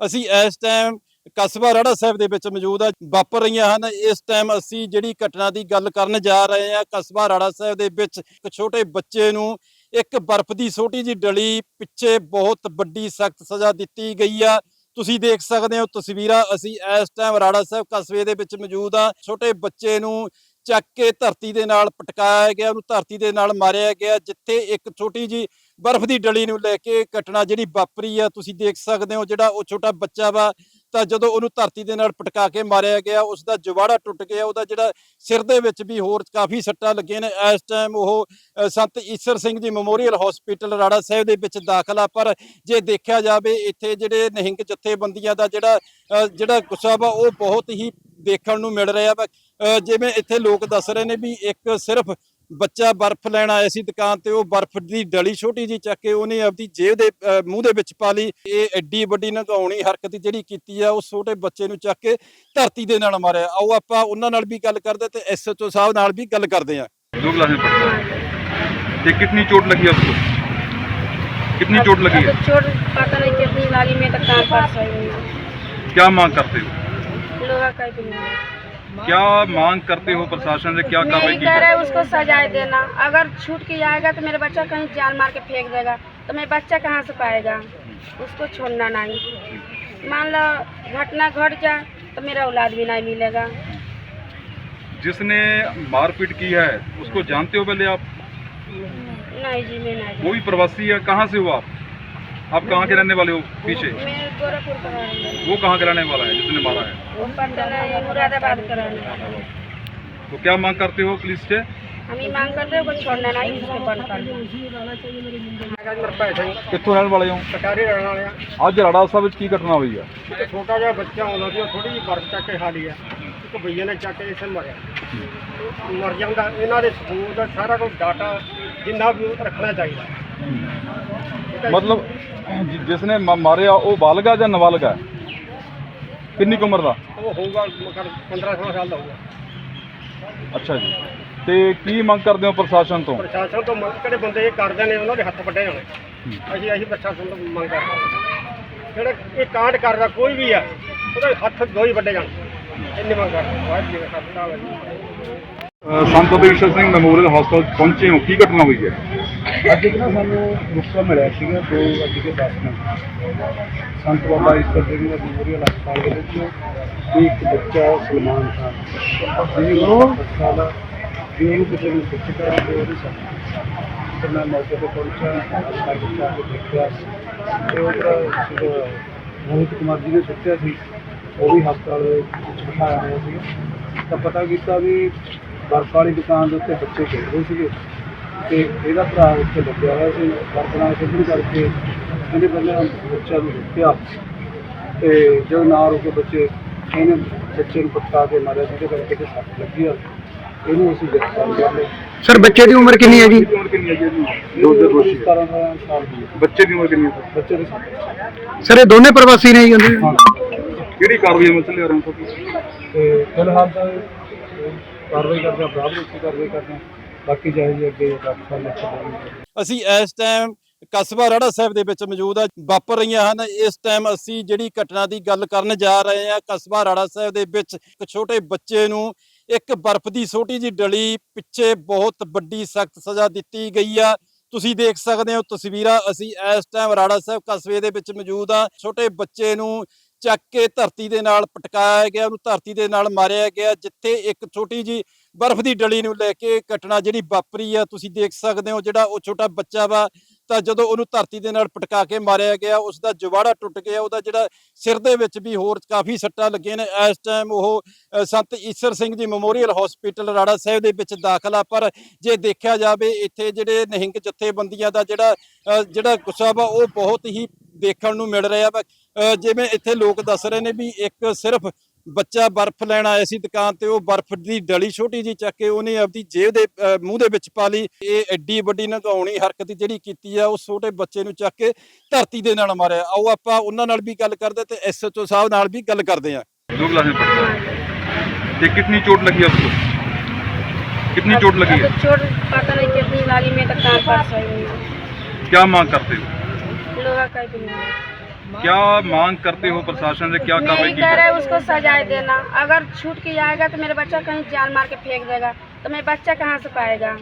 ਅਸੀਂ ਇਸ ਟਾਈਮ ਕਸਬਾ ਰਾੜਾ ਸਾਹਿਬ ਦੇ ਵਿੱਚ ਮੌਜੂਦ ਆ, ਵਾਪਰ ਰਹੀਆਂ ਹਨ। ਇਸ ਟਾਈਮ ਅਸੀਂ ਜਿਹੜੀ ਘਟਨਾ ਦੀ ਗੱਲ ਕਰਨ ਜਾ ਰਹੇ ਹਾਂ, ਕਸਬਾ ਰਾੜਾ ਸਾਹਿਬ ਦੇ ਵਿੱਚ ਇੱਕ ਛੋਟੇ ਬੱਚੇ ਨੂੰ ਇੱਕ ਬਰਫ਼ ਦੀ ਛੋਟੀ ਜੀ ਡਲੀ, ਪਿੱਛੇ ਬਹੁਤ ਵੱਡੀ ਸਖਤ ਸਜ਼ਾ ਦਿੱਤੀ ਗਈ ਆ। ਤੁਸੀਂ ਦੇਖ ਸਕਦੇ ਹੋ ਤਸਵੀਰਾਂ, ਅਸੀਂ ਇਸ ਟਾਈਮ ਰਾੜਾ ਸਾਹਿਬ ਕਸਬੇ ਦੇ ਵਿੱਚ ਮੌਜੂਦ ਆ। ਛੋਟੇ ਬੱਚੇ ਨੂੰ ਚੱਕ ਕੇ ਧਰਤੀ ਦੇ ਨਾਲ ਪਟਕਾਇਆ ਗਿਆ, ਉਹਨੂੰ ਧਰਤੀ ਦੇ ਨਾਲ ਮਾਰਿਆ ਗਿਆ, ਜਿੱਥੇ ਇੱਕ ਛੋਟੀ ਜੀ ਬਰਫ਼ ਦੀ ਡਲੀ ਨੂੰ ਲੈ ਕੇ ਘਟਨਾ ਜਿਹੜੀ ਵਾਪਰੀ ਆ ਤੁਸੀਂ ਦੇਖ ਸਕਦੇ ਹੋ ਜਿਹੜਾ ਉਹ ਛੋਟਾ ਬੱਚਾ ਵਾ ਤਾਂ ਜਦੋਂ ਉਹਨੂੰ ਧਰਤੀ ਦੇ ਨਾਲ ਪਟਕਾ ਕੇ ਮਾਰਿਆ ਗਿਆ ਉਸ ਦਾ ਜਵਾੜਾ ਟੁੱਟ ਗਿਆ ਉਹਦਾ ਜਿਹੜਾ ਸਿਰ ਦੇ ਵਿੱਚ ਵੀ ਹੋਰ ਕਾਫੀ ਸੱਟਾਂ ਲੱਗੀਆਂ ਨੇ। ਇਸ ਟਾਈਮ ਉਹ ਸੰਤ ਈਸਰ ਸਿੰਘ ਜੀ ਮੈਮੋਰੀਅਲ ਹਸਪੀਟਲ ਰਾੜਾ ਸਾਹਿਬ ਦੇ ਵਿੱਚ ਦਾਖਲ ਆ ਪਰ ਜੇ ਦੇਖਿਆ ਜਾਵੇ ਇੱਥੇ ਜਿਹੜੇ ਨਿਹੰਗ ਜਥੇਬੰਦੀਆਂ ਦਾ ਜਿਹੜਾ ਅ, ਜਿਹੜਾ ਗੁੱਸਾ ਵਾ ਉਹ ਬਹੁਤ ਹੀ ਦੇਖਣ ਨੂੰ ਮਿਲ ਰਿਹਾ ਵਾ। ਅ, ਜਿਵੇਂ ਇੱਥੇ ਲੋਕ ਦੱਸ ਰਹੇ ਨੇ ਵੀ ਇੱਕ ਸਿਰਫ ਬੱਚਾ ਬਰਫ਼ ਲੈਣ ਆਇਆ ਸੀ ਦੁਕਾਨ ਤੇ ਉਹ ਬਰਫ਼ ਦੀ ਡਲੀ ਛੋਟੀ ਜੀ ਚੱਕ ਕੇ ਉਹਨੇ ਆਪਦੀ ਜੇਬ ਦੇ ਅ, ਮੂੰਹ ਦੇ ਵਿੱਚ ਪਾ ਲਈ ਇਹ ਐਡੀ ਵੱਡੀ ਨਗਾਉਣੀ ਹਰਕਤ ਜਿਹੜੀ ਕੀਤੀ ਆ ਉਹ ਛੋਟੇ ਬੱਚੇ ਨੂੰ ਚੱਕ ਕੇ ਧਰਤੀ ਦੇ ਨਾਲ ਮਾਰਿਆ ਆਓ ਆਪਾਂ ਉਹਨਾਂ ਨਾਲ ਵੀ ਗੱਲ ਕਰਦੇ ਤੇ ਐਸਐਚਓ ਸਾਹਿਬ ਨਾਲ ਵੀ ਗੱਲ ਕਰਦੇ ਆ दो क्लास में पढ़ता है ये कितनी चोट लगी आपको कितनी चोट लगी है अब चोट पता नहीं कितनी लगी मैं तो काम कर सही हूँ क्या मांग करते हो लोहा का भी नहीं क्या मांग करते हो प्रशासन से? क्या कार्रवाई की कह रहे उसको सजाए देना। अगर छूट के आएगा तो मेरा बच्चा कहीं जान मार के फेंक देगा। तो मेरा बच्चा कहाँ से पाएगा? उसको छोड़ना नहीं। मान लो घटना घट जाए तो मेरा औलाद भी नहीं मिलेगा। जिसने मारपीट की है उसको जानते हो पहले आप? नहीं जी मैं नहीं वो भी प्रवासी है? कहाँ से हो आप? आप कहाँ के रहने वाले हो पीछे मैं गोरखपुर का रहने वाली वो कहाँ के रहने वाला है जिसने मारा है हूँ। वो पटना है, मुरादाबाद का रहने वाला हूँ। तो क्या मांग करते हो पुलिस से हम ही मांग करते हैं को छोड़ना नहीं उसको बंद कर दो ਕਿੱਥੋਂ ਰਹਿਣ ਵਾਲੇ ਹੋ ਕਟਾਰੀ ਰਹਿਣ ਵਾਲੇ ਆ ਅੱਜ ਰਾੜਾ ਸਾਹਿਬ ਵਿੱਚ ਕੀ ਘਟਨਾ ਹੋਈ ਹੈ ਇੱਕ ਛੋਟਾ ਜਿਹਾ ਬੱਚਾ ਆਉਂਦਾ ਸੀ ਉਹ ਥੋੜੀ ਜਿਹੀ ਬਰਫ਼ ਚੱਕ ਕੇ ਖਾ ਲਈ ਆ ਇੱਕ ਭਈਏ ਨੇ ਚੱਕ ਕੇ ਇਸੇ ਮਰਿਆ ਮਰ ਜਾਂਦਾ ਇਹਨਾਂ ਦੇ ਸਬੂਤ ਦਾ ਸਾਰਾ ਕੁਝ ਡਾਟਾ ਜਿੰਨਾ ਵੀ ਉਹ ਰੱਖਣਾ ਚਾਹੀਦਾ ਠੀਕ ਹੈ ਜੀ? ਮਤਲਬ ਜਿ- ਜਿਸਨੇ ਮ- ਮਾਰਿਆ ਉਹ ਬਾਲਗ ਜਾਂ ਨਾਬਾਲਗ? ਹੈ ਕਿੰਨੀ ਉਮਰ ਦਾ? ਉਹ ਹੋਊਗਾ ਮਗਰ 15 16 ਸਾਲ ਦਾ ਹੋਊਗਾ। ਅੱਛਾ ਜੀ। ਤੇ ਕੀ ਮੰਗ ਕਰਦੇ ਹੋ ਪ੍ਰਸ਼ਾਸਨ ਤੋਂ? ਪ੍ਰਸ਼ਾਸਨ ਤੋਂ ਮੰਗ ਕਿਹੜੇ ਬੰਦੇ ਇਹ ਕਰਦੇ ਨੇ ਉਹਨਾਂ ਦੇ ਹੱਥ ਵੱਡੇ ਹੋਣੇ। ਅਸੀਂ ਅਸੀਂ ਪ੍ਰਸ਼ਾਸਨ ਤੋਂ ਮੰਗ ਕਰਦੇ ਹਾਂ। ਜਿਹੜਾ ਇਹ ਕਾਂਡ ਕਰਦਾ ਕੋਈ ਵੀ ਆ ਉਹਦੇ ਹੱਥ ਦੋ ਹੀ ਵੱਡੇ ਜਾਣ। ਇੰਨੀ ਮੰਗ ਕਰਦੇ ਵਾਹਿਗੁਰੂ ਜੀ ਖਾਲਸਾ ਵਾਹਿਗੁਰੂ ਫਤਿਹ। ਸੰਤ ਬੀਸ਼ਰ ਸਿੰਘ ਮੈਮੋਰੀਅਲ ਹਸਪਤਾਲ ਪਹੁੰਚੇ ਹੋ। ਕੀ ਘਟਨਾ ਹੋਈ ਹੈ? ਅੱਜ ਇੱਕ ਨਾ ਸਾਨੂੰ ਰੁਕਾ ਮਿਲਿਆ ਸੀਗਾ ਦੋ ਅੱਜ ਕੇ 10 ਮਿੰਟ। ਸੰਤ ਬਾਬਾ ਈਸ਼ਵਰ ਸਿੰਘ ਦਾ ਮੈਮੋਰੀਅਲ ਹਸਪਤਾਲ ਦੇ ਵਿੱਚ ਵੀ ਇੱਕ ਬੱਚਾ ਸਲਮਾਨ ਖਾਨ ਉਮਰ 10 ਸਾਲ ਵੀ ਉਹਨੂੰ ਕਿਸੇ ਨੂੰ ਸਿੱਖ ਕਰਾ ਕੇ ਉਹਦੀ ਸਾਥ ਤੇ ਮੈਂ ਮੌਕੇ ਤੇ ਪਹੁੰਚਿਆ ਹਸਪਤਾਲ ਵਿੱਚ ਦੇਖਿਆ। ਤੇ ਉਹਦਾ ਜਿਹੜਾ ਮੋਹਿਤ ਕੁਮਾਰ ਜੀ ਨੇ ਸੁੱਤਿਆ ਸੀ। ਉਹ ਵੀ ਹਸਪਤਾਲ ਦੇ ਵਿੱਚ ਬਿਠਾਇਆ ਹੋਇਆ ਸੀ ਤਾਂ ਪਤਾ ਕੀਤਾ ਵੀ ਬਰਫ ਵਾਲੀ ਦੁਕਾਨ ਦੇ ਉੱਤੇ ਬੱਚੇ ਖੇਡ ਰਹੇ ਸੀਗੇ। ਤੇ ਇਹਦਾ ਭਰਾ ਉੱਥੇ ਲੱਗਿਆ ਹੋਇਆ ਸੀ ਵਰਤਣਾ ਖੇਡਣ ਕਰਕੇ ਇਹਨੇ ਪਹਿਲਾਂ ਬੱਚਾ ਨੂੰ ਰੁਕਿਆ ਤੇ ਜਦੋਂ ਨਾ ਰੁਕੇ ਬੱਚੇ ਇਹਨੇ ਬੱਚੇ ਨੂੰ ਪਟਕਾ ਕੇ ਮਾਰਿਆ ਜਿਹਦੇ ਕਰਕੇ ਤੇ ਸੱਟ ਲੱਗੀ ਆ। ਇਹਨੂੰ ਅਸੀਂ ਗ੍ਰਿਫਤਾਰ ਕਰ ਲਿਆ ਸਰ ਬੱਚੇ ਦੀ ਉਮਰ ਕਿੰਨੀ ਹੈ ਜੀ ਉਮਰ ਕਿੰਨੀ ਹੈ ਜੀ? ਇਹਦੀ ਦੋ ਦੇ ਦੋਸ਼ੀ 17 18 ਸਾਲ ਦੀ ਹੈ। ਬੱਚੇ ਦੀ ਉਮਰ ਕਿੰਨੀ ਹੈ ਬੱਚੇ ਦੇ ਸੱਟ। ਸਰ ਇਹ ਦੋਨੇ ਪ੍ਰਵਾਸੀ ਨੇ ਜੀ ਹਾਂ। ਕਿਹੜੀ ਕਾਰਵਾਈ ਅਮਲ ਚ ਲਿਆ ਰਹੇ ਹੋ ਤੇ ਫਿਲਹਾਲ ਤਾਂ ਇਹ ਕਾਰਵਾਈ ਕਰਦੇ ਆ ਬਰਾਬਰ ਕਾਰਵਾਈ ਕਰਦੇ ਆ। ਬਾਕੀ ਜਾਇ ਜੀ ਅੱਗੇ ਡਾਕਟਰ ਨੇ ਅਸੀਂ ਇਸ ਟਾਈਮ ਕਸਬਾ ਰਾੜਾ ਸਾਹਿਬ ਦੇ ਵਿੱਚ ਮੌਜੂਦ ਆ, ਵਾਪਰ ਰਹੀਆਂ ਹਨ। ਇਸ ਟਾਈਮ ਅਸੀਂ ਜਿਹੜੀ ਘਟਨਾ ਦੀ ਗੱਲ ਕਰਨ ਜਾ ਰਹੇ ਹਾਂ, ਕਸਬਾ ਰਾੜਾ ਸਾਹਿਬ ਦੇ ਵਿੱਚ ਇੱਕ ਛੋਟੇ ਬੱਚੇ ਨੂੰ ਇੱਕ ਬਰਫ਼ ਦੀ ਛੋਟੀ ਜੀ ਡਲੀ, ਪਿੱਛੇ ਬਹੁਤ ਵੱਡੀ ਸਖਤ ਸਜ਼ਾ ਦਿੱਤੀ ਗਈ ਆ। ਤੁਸੀਂ ਦੇਖ ਸਕਦੇ ਹੋ ਤਸਵੀਰਾਂ, ਅਸੀਂ ਇਸ ਟਾਈਮ ਰਾੜਾ ਸਾਹਿਬ ਕਸਬੇ ਦੇ ਵਿੱਚ ਮੌਜੂਦ ਆ। ਛੋਟੇ ਬੱਚੇ ਨੂੰ ਚੱਕ ਕੇ ਧਰਤੀ ਦੇ ਨਾਲ ਪਟਕਾਇਆ ਗਿਆ, ਉਹਨੂੰ ਧਰਤੀ ਦੇ ਨਾਲ ਮਾਰਿਆ ਗਿਆ, ਜਿੱਥੇ ਇੱਕ ਛੋਟੀ ਜੀ ਬਰਫ਼ ਦੀ ਡਲੀ ਨੂੰ ਲੈ ਕੇ ਘਟਨਾ ਜਿਹੜੀ ਵਾਪਰੀ ਆ, ਤੁਸੀਂ ਦੇਖ ਸਕਦੇ ਹੋ ਜਿਹੜਾ ਉਹ ਛੋਟਾ ਬੱਚਾ ਵਾ, ਤਾਂ ਜਦੋਂ ਉਹਨੂੰ ਧਰਤੀ ਦੇ ਨਾਲ ਪਟਕਾ ਕੇ ਮਾਰਿਆ ਗਿਆ ਉਸ ਦਾ ਜਵਾੜਾ ਟੁੱਟ ਗਿਆ, ਉਹਦਾ ਜਿਹੜਾ ਸਿਰ ਦੇ ਵਿੱਚ ਵੀ ਹੋਰ ਕਾਫੀ ਸੱਟਾਂ ਲੱਗੀਆਂ ਨੇ। ਇਸ ਟਾਈਮ ਉਹ ਸੰਤ ਈਸਰ ਸਿੰਘ ਜੀ ਮੈਮੋਰੀਅਲ ਹਸਪੀਟਲ ਰਾੜਾ ਸਾਹਿਬ ਦੇ ਵਿੱਚ ਦਾਖਲ ਆ, ਪਰ ਜੇ ਦੇਖਿਆ ਜਾਵੇ, ਇੱਥੇ ਜਿਹੜੇ ਨਿਹੰਗ ਜਥੇਬੰਦੀਆਂ ਦਾ ਜਿਹੜਾ ਜਿਹੜਾ ਗੁੱਸਾ ਵਾ, ਉਹ ਬਹੁਤ ਹੀ ਦੇਖਣ ਨੂੰ ਮਿਲ ਰਿਹਾ ਵਾ। ਜਿਵੇਂ ਇੱਥੇ ਲੋਕ ਦੱਸ ਰਹੇ ਨੇ ਵੀ ਇੱਕ ਸਿਰਫ ਬੱਚਾ ਬਰਫ਼ ਲੈਣ ਆਇਆ ਸੀ ਦੁਕਾਨ ਤੇ ਉਹ ਬਰਫ਼ ਦੀ ਡਲੀ ਛੋਟੀ ਜੀ ਚੱਕ ਕੇ ਉਹਨੇ ਆਪਦੀ ਜੇਬ ਦੇ ਅ, ਮੂੰਹ ਦੇ ਵਿੱਚ ਪਾ ਲਈ ਇਹ ਐਡੀ ਵੱਡੀ ਨਗਾਉਣੀ ਹਰਕਤ ਜਿਹੜੀ ਕੀਤੀ ਆ ਉਹ ਛੋਟੇ ਬੱਚੇ ਨੂੰ ਚੱਕ ਕੇ ਧਰਤੀ ਦੇ ਨਾਲ ਮਾਰਿਆ ਆਓ ਆਪਾਂ ਉਹਨਾਂ ਨਾਲ ਵੀ ਗੱਲ ਕਰਦੇ ਤੇ ਐਸਐਚਓ ਸਾਹਿਬ ਨਾਲ ਵੀ ਗੱਲ ਕਰਦੇ ਆ दो क्लास में पढ़ता है ये कितनी चोट लगी आपको कितनी चोट लगी है अब चोट पता नहीं कितनी लगी मैं तो काम कर सही हूँ क्या मांग करते हो लोहा का भी नहीं क्या मांग करते हो प्रशासन से? क्या कार्रवाई की कह रहे उसको सजाए देना। अगर छूट के आएगा तो मेरा बच्चा कहीं जान मार के फेंक देगा। तो मेरा बच्चा कहाँ से पाएगा?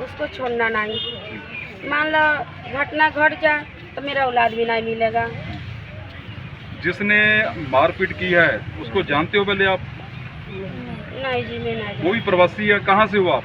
उसको छोड़ना नहीं। मान लो घटना घट जाए तो मेरा औलाद भी नहीं मिलेगा। जिसने मारपीट की है उसको जानते हो पहले आप? नहीं जी मैं नहीं वो भी प्रवासी है? कहाँ से हो आप?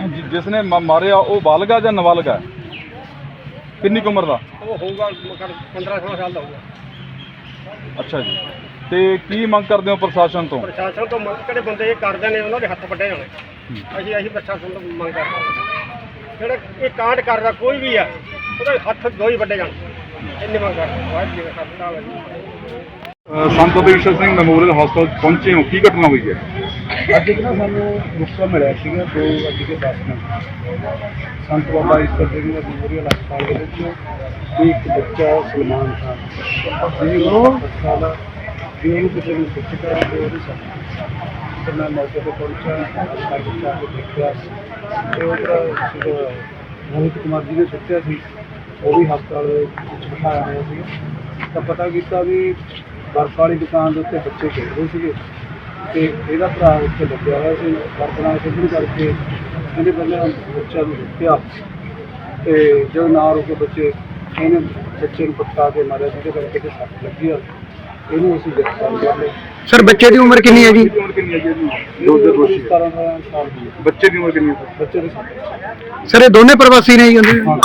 ਜਿ- ਜਿਸਨੇ ਮ- ਮਾਰਿਆ ਉਹ ਬਾਲਗ ਜਾਂ ਨਾਬਾਲਗ ਹੈ? ਕਿੰਨੀ ਕੁ ਉਮਰ ਦਾ? ਉਹ ਹੋਊਗਾ ਮਤਲਬ 15 16 ਸਾਲ ਦਾ ਹੋਊਗਾ। ਅੱਛਾ ਜੀ। ਤੇ ਕੀ ਮੰਗ ਕਰਦੇ ਹੋ ਪ੍ਰਸ਼ਾਸਨ ਤੋਂ? ਪ੍ਰਸ਼ਾਸਨ ਤੋਂ ਮੰਗ ਕਿਹੜੇ ਬੰਦੇ ਇਹ ਕਰਦੇ ਨੇ ਉਹਨਾਂ ਦੇ ਹੱਥ ਵੱਡੇ ਹੋਣੇ। ਅਸੀਂ ਅਸੀਂ ਪ੍ਰਸ਼ਾਸਨ ਤੋਂ ਮੰਗ ਕਰਦੇ ਹਾਂ। ਜਿਹੜੇ ਇਹ ਕਾਂਡ ਕਰਦਾ ਕੋਈ ਵੀ ਆ ਉਹਦੇ ਹੱਥ ਦੋ ਹੀ ਵੱਡੇ ਜਾਣ। ਇੰਨੀ ਮੰਗ ਕਰਦੇ ਵਾਹਿਗੁਰੂ ਜੀ ਕਾ ਖਾਲਸਾ ਵਾਹਿਗੁਰੂ ਜੀ ਕੀ ਫਤਿਹ। ਸੰਤ ਬੀਸ਼ਰ ਸਿੰਘ ਮੈਮੋਰੀਅਲ ਹਸਪਤਾਲ ਪਹੁੰਚੇ ਹੋ। ਕੀ ਘਟਨਾ ਹੋਈ ਹੈ? ਅੱਜ ਇੱਕ ਨਾ ਸਾਨੂੰ ਗੁੱਸਾ ਮਿਲਿਆ ਸੀਗਾ ਦੋ ਅੱਜ ਕੇ 10 ਮਿੰਟ। ਸੰਤ ਬਾਬਾ ਈਸ਼ਵਰ ਸਿੰਘ ਦਾ ਮੈਮੋਰੀਅਲ ਹਸਪਤਾਲ ਦੇ ਵਿੱਚ ਵੀ ਇੱਕ ਬੱਚਾ ਸਲਮਾਨ ਖਾਨ। ਜੀ ਉਹ ਸਾਲਾ ਵੀ ਉਹਨੂੰ ਕਿਸੇ ਨੂੰ ਪੁੱਛਦਾ ਤੇ ਉਹਦੇ ਸਾਹਮਣੇ ਤੇ ਮੈਂ ਮੌਕੇ ਤੇ ਪਹੁੰਚਿਆ ਹਸਪਤਾਲ ਵਿੱਚ ਆ ਕੇ ਦੇਖਿਆ। ਤੇ ਉਹਦਾ ਜਿਹੜਾ ਮੋਹਿਤ ਕੁਮਾਰ ਜੀ ਨੇ ਸੁੱਟਿਆ ਸੀ ਉਹ ਵੀ ਹਸਪਤਾਲ ਦੇ ਵਿੱਚ ਬਿਠਾਇਆ ਹੋਇਆ ਸੀ ਤਾਂ ਪਤਾ ਕੀਤਾ ਵੀ ਬਰਫ ਵਾਲੀ ਦੁਕਾਨ ਦੇ ਉੱਤੇ ਬੱਚੇ ਖੇਡਦੇ ਸੀਗੇ। ਤੇ ਇਹਦਾ ਭਰਾ ਉੱਥੇ ਲੱਗਿਆ ਹੋਇਆ ਸੀ ਵਰਤਣਾ ਖੇਡਣ ਕਰਕੇ ਇਹਨੇ ਪਹਿਲਾਂ ਬੱਚਿਆਂ ਨੂੰ ਰੁਕਿਆ ਤੇ ਜਦੋਂ ਨਾ ਰੁਕੇ ਬੱਚੇ ਇਹਨੇ ਬੱਚੇ ਨੂੰ ਪਟਕਾ ਕੇ ਮਾਰਿਆ ਜਿਹਦੇ ਕਰਕੇ ਤੇ ਸੱਟ ਲੱਗੀ ਆ। ਇਹਨੂੰ ਅਸੀਂ ਗ੍ਰਿਫਤਾਰ ਕਰ ਲਿਆ ਸਰ ਬੱਚੇ ਦੀ ਉਮਰ ਕਿੰਨੀ ਹੈ ਜੀ ਉਮਰ ਕਿੰਨੀ ਹੈ ਜੀ? ਇਹਦੀ ਦੋ ਦੇ ਦੋਸ਼ੀ 17 ਸਾਲ ਦੀ। ਹੈ। ਬੱਚੇ ਦੀ ਉਮਰ ਕਿੰਨੀ ਹੈ ਬੱਚੇ ਦੇ ਸਰ ਇਹ ਦੋਨੇ ਪ੍ਰਵਾਸੀ ਨੇ ਜੀ? ਹੁੰਦੇ ਹਾਂ।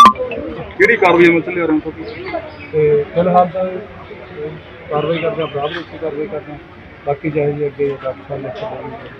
ਕਿਹੜੀ ਕਾਰਵਾਈ ਚ ਲਿਆ ਰਹੇ ਹੋ ਤੁਸੀਂ? ਤੇ ਫਿਲਹਾਲ ਤਾਂ ਇਹ ਕਾਰਵਾਈ ਕਰਦੇ ਆ ਬਰਾਬਰ ਉੱਚੀ ਕਾਰਵਾਈ ਕਰਦੇ ਆ। ਬਾਕੀ ਜਿਹੇ ਅੱਗੇ ਡਾਕਟਰ ਨੇ